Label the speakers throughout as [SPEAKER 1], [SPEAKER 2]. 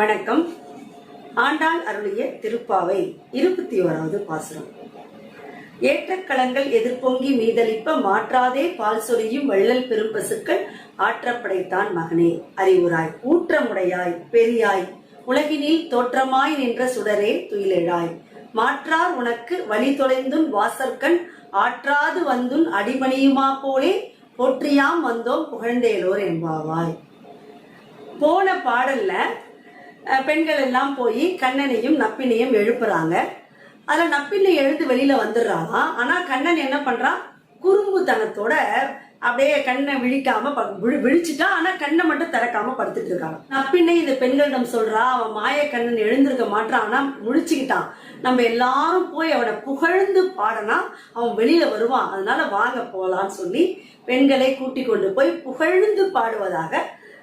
[SPEAKER 1] வணக்கம். ஆண்டாள் அருளிய திருப்பாவை இருபத்தி ஓராவது பாசுரம். ஏற்றக்களங்கள் எதிர்பொங்கி மீதளிப்ப மாற்றாதே பால் சொரியும் வள்ளல் பெரும்பசுக்கள் ஆற்றப்படைத்தான் மகனே. அறிவுராய் ஊற்றமுடையாய் பெரியாய் உலகினில் தோற்றமாய் நின்ற சுடரே துயிலெழாய். மாற்றார் உனக்கு வழி தொலைந்துன் வாசற்கண் ஆற்றாது வந்துன் அடிமணியுமா போலே போற்றியாம் வந்தோம் புகழ்ந்தேலோர் என்பாவாய். போன பாடல்ல பெண்கள் எல்லாம் போய் கண்ணனையும் நப்பினையும் எழுப்புறாங்க. அதுல நப்பினை எழுந்து வெளியில வந்துடுறான் ஆனா கண்ணன் என்ன பண்றான்? குறும்புத்தனத்தோட அப்படியே கண்ணை விழிக்காம ப- விழி- விழிச்சிட்டா ஆனா கண்ணை மட்டும் திறக்காம படுத்துட்டு இருக்காங்க. நப்பின்னே இந்த பெண்களிடம் சொல்றா அவன் மாய கண்ணன் எழுந்திருக்க மாட்டான். ஆனா முழிச்சுக்கிட்டான். நம்ம எல்லாரும் போய் அவனை புகழ்ந்து பாடனா அவன் வெளியில வருவான். அதனால வாங்க போலான்னு சொல்லி பெண்களை கூட்டி கொண்டு போய் புகழ்ந்து பாடுவதாக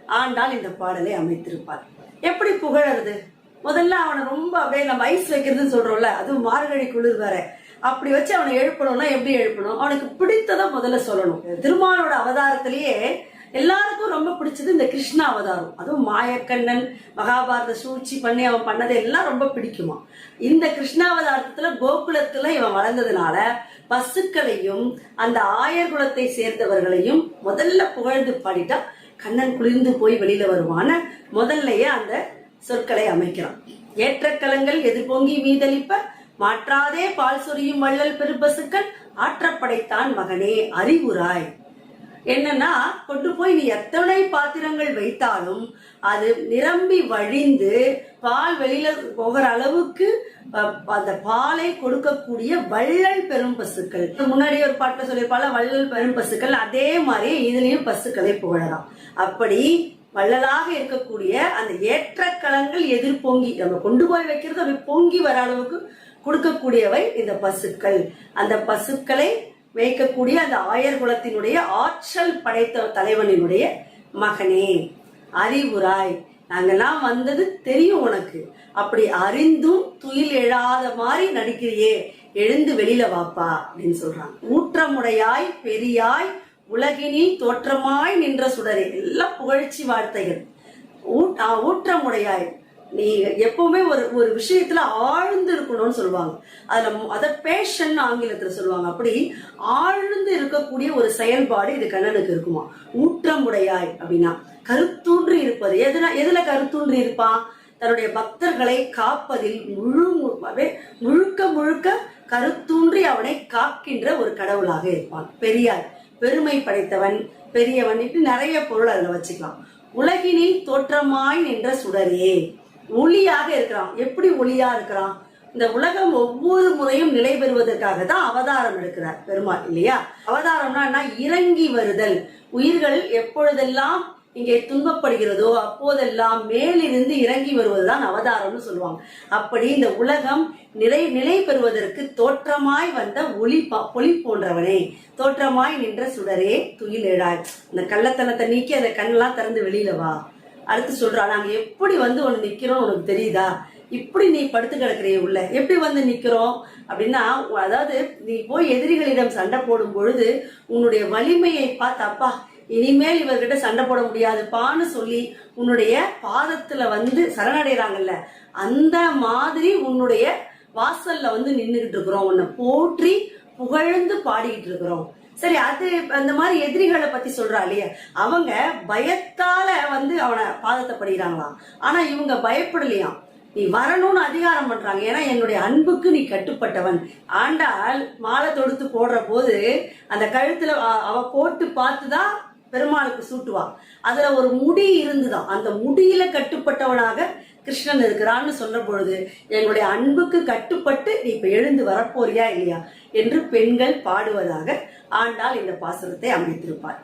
[SPEAKER 1] ஆண்டாள் இந்த பாடலை அமைத்திருப்பார் எப்படி புகழறது? முதல்ல அவனை ரொம்ப அப்படியே நம்ம ஐஸ் வைக்கிறதுன்னு சொல்றோம்ல அதுவும் மார்கழி குளிர் வேற. அப்படி வச்சு அவனை எழுப்பணும்னா எப்படி எழுப்பணும்? அவனுக்கு பிடித்ததை முதல்ல சொல்லணும். திருமாலோட அவதாரத்திலேயே எல்லாருக்கும் ரொம்ப பிடிச்சது இந்த கிருஷ்ண அவதாரம். அதுவும் மாயக்கண்ணன் மகாபாரத சூழ்ச்சி பண்ணி அவன் பண்ணது எல்லாம் ரொம்ப பிடிக்குமா. இந்த கிருஷ்ணாவதாரத்துல கோகுலத்துல இவன் வளர்ந்ததுனால பசுக்களையும் அந்த ஆயர் குலத்தை சேர்ந்தவர்களையும் முதல்ல புகழ்ந்து பாடிட்டா கண்ணன் குளிர்ந்து போய் வெளியில வருவான முதல்லயே அந்த சொற்களை அமைக்கிறான். ஏற்றக்கலங்கள் எதிர்பொங்கி மீதளிப்ப மாற்றாதே பால் சொரியும் வள்ளல் பெருபசுக்கள் ஆற்றப்படைத்தான் மகனே அறிவுராய். என்னன்னா கொண்டு போய் நீ எத்தனை பாத்திரங்கள் வைத்தாலும் அது நிரம்பி வழிந்து பால் வெளியில போகிற அளவுக்கு அந்த பாலை கொடுக்கக்கூடிய வள்ளல் பெரும் பசுக்கள். முன்னாடி ஒரு பாட்டுல சொல்லியிருப்பால வள்ளல் பெரும் பசுக்கள் அதே மாதிரி இதுலயும் பசுக்களை புகழலாம். அப்படி வள்ளலாக இருக்கக்கூடிய அந்த ஏற்றக்களங்கள் எதிர்பொங்கி நம்ம கொண்டு போய் வைக்கிறது அப்படி பொங்கி வர அளவுக்கு கொடுக்கக்கூடியவை இந்த பசுக்கள். அந்த பசுக்களை வைக்கக்கூடிய அந்த ஆயர் குலத்தினுடைய ஆற்றல் படைத்த தலைவனினுடைய மகனே. அறிவுராய் நாங்கெல்லாம் வந்தது தெரியும் உனக்கு. அப்படி அறிந்தும் துயில் எழாத மாதிரி நடிக்கிறியே எழுந்து வெளியில வாப்பா அப்படின்னு சொல்றாங்க. ஊற்றமுடையாய் பெரியாய் உலகினில் தோற்றமாய் நின்ற சுடரே. எல்லாம் புகழ்ச்சி வார்த்தைகள். ஊட்- ஆ, ஊற்றமுடையாய். நீ எப்பவுமே ஒரு ஒரு விஷயத்துல ஆழ்ந்து இருக்கணும்னு சொல்லுவாங்க. அதுல அத பேஷன் ஆங்கிலத்துல சொல்லுவாங்க. அப்படி ஆழ்ந்து இருக்கக்கூடிய ஒரு செயல்பாடு இது கண்ணனுக்கு இருக்குமா? ஊற்றமுடையாய் அப்படின்னா கருத்தூன்றி இருப்பது. எதுனா எதுல கருத்தூன்றி இருப்பான் தன்னுடைய பக்தர்களை காப்பதில் முழு முழுக்க முழுக்க கருத்தூன்றி அவனை காக்கின்ற ஒரு கடவுளாக இருப்பான். பெரியார் பெருமை படைத்தவன் பெரியவன் நிறைய பொருள் அதுல வச்சுக்கலாம். உலகினில் தோற்றமாய் நின்ற சுடரே. ஒளியாக இருக்கிறான். எப்படி ஒளியா இருக்கிறான்? இந்த உலகம் ஒவ்வொரு முறையும் நிலை பெறுவதற்காக தான் அவதாரம் எடுக்கிறார் பெருமாள் இல்லையா? அவதாரம்னா என்ன? இறங்கி வருதல். உயிர்கள் எப்பொழுதெல்லாம் இங்கே துன்பப்படுகிறதோ அப்போதெல்லாம் மேலிருந்து இறங்கி வருவதுதான் அவதாரம்னு சொல்லுவாங்க. அப்படி இந்த உலகம் நிலை நிலை பெறுவதற்கு தோற்றமாய் வந்த ஒளி பொலி ஒளி போன்றவனே. தோற்றமாய் நின்ற சுடரே துயில் எழாய் இந்த கள்ளத்தனத்தை நீக்கி அந்த கண்ணெல்லாம் திறந்து வெளியில வா. அடுத்து சொல்றா நாங்க எப்படி வந்து ஒண்ணு நிக்கிறோம்? உனக்கு தெரியுதா? இப்படி நீ படுத்து கிடக்குறிய உள்ள. எப்படி வந்து நிக்கிறோம்? அப்படின்னா அதாவது நீ போய் எதிரிகளிடம் சண்டை போடும் பொழுது உன்னுடைய வலிமையை பார்த்து அப்பா இனிமேல் இவர்கிட்ட சண்டை போட முடியாதுப்பான்னு சொல்லி உன்னுடைய பாதத்துல வந்து சரணடைறாங்கல்ல. அந்த மாதிரி உன்னுடைய வாசல்ல வந்து நின்றுகிட்டு இருக்கிறோம். உன்னை போற்றி புகழ்ந்து பாடிக்கிட்டு இருக்கிறோம். சரி அது அந்த மாதிரி எதிரிகளை பத்தி சொல்றா இல்லையா. அவங்க பயத்தால வந்து அவனை பாதத்தை படிக்கிறாங்களாம் ஆனா இவங்க பயப்படலையாம். நீ வரணும்னு அதிகாரம் பண்றாங்க. ஏன்னா என்னுடைய அன்புக்கு நீ கட்டுப்பட்டவன். ஆண்டாள் மாலை தொடுத்து போடுற போது அந்த கழுத்துல அவ போட்டு பார்த்துதான் பெருமாளுக்கு சூட்டுவான் அதுல ஒரு முடி இருந்துதான் அந்த முடியில கட்டுப்பட்டவனாக கிருஷ்ணன் இருக்கிறான்னு சொல்ற பொழுது எங்களுடைய அன்புக்கு கட்டுப்பட்டு நீ இப்ப எழுந்து வரப்போறியா இல்லையா? என்று பெண்கள் பாடுவதாக ஆண்டாள் இந்த பாசுரத்தை அமைத்திருப்பார்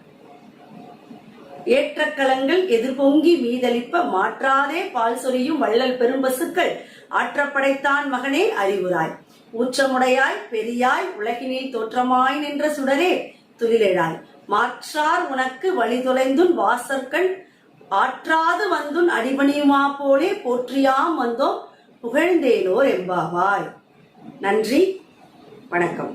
[SPEAKER 1] ஏற்றக்கலங்கள் எதிர்பொங்கி மீதளிப்ப மாற்றாதே பால் சொரியும் வள்ளல் பெரும்பசுக்கள் ஆற்றப்படைத்தான் மகனே அறிவுராய். ஊற்றமுடையாய் பெரியாய் உலகினில் தோற்றமாய் நின்ற சுடரே துயிலெழாய் மாற்றார் உனக்கு வழி தொலைந்துன் வாசற்கண் ஆற்றாது வந்துன் அடிபணியுமா போலே போற்றியாம் வந்தோம் புகழ்ந்தேனோர் எம்பாவாய் நன்றி வணக்கம்.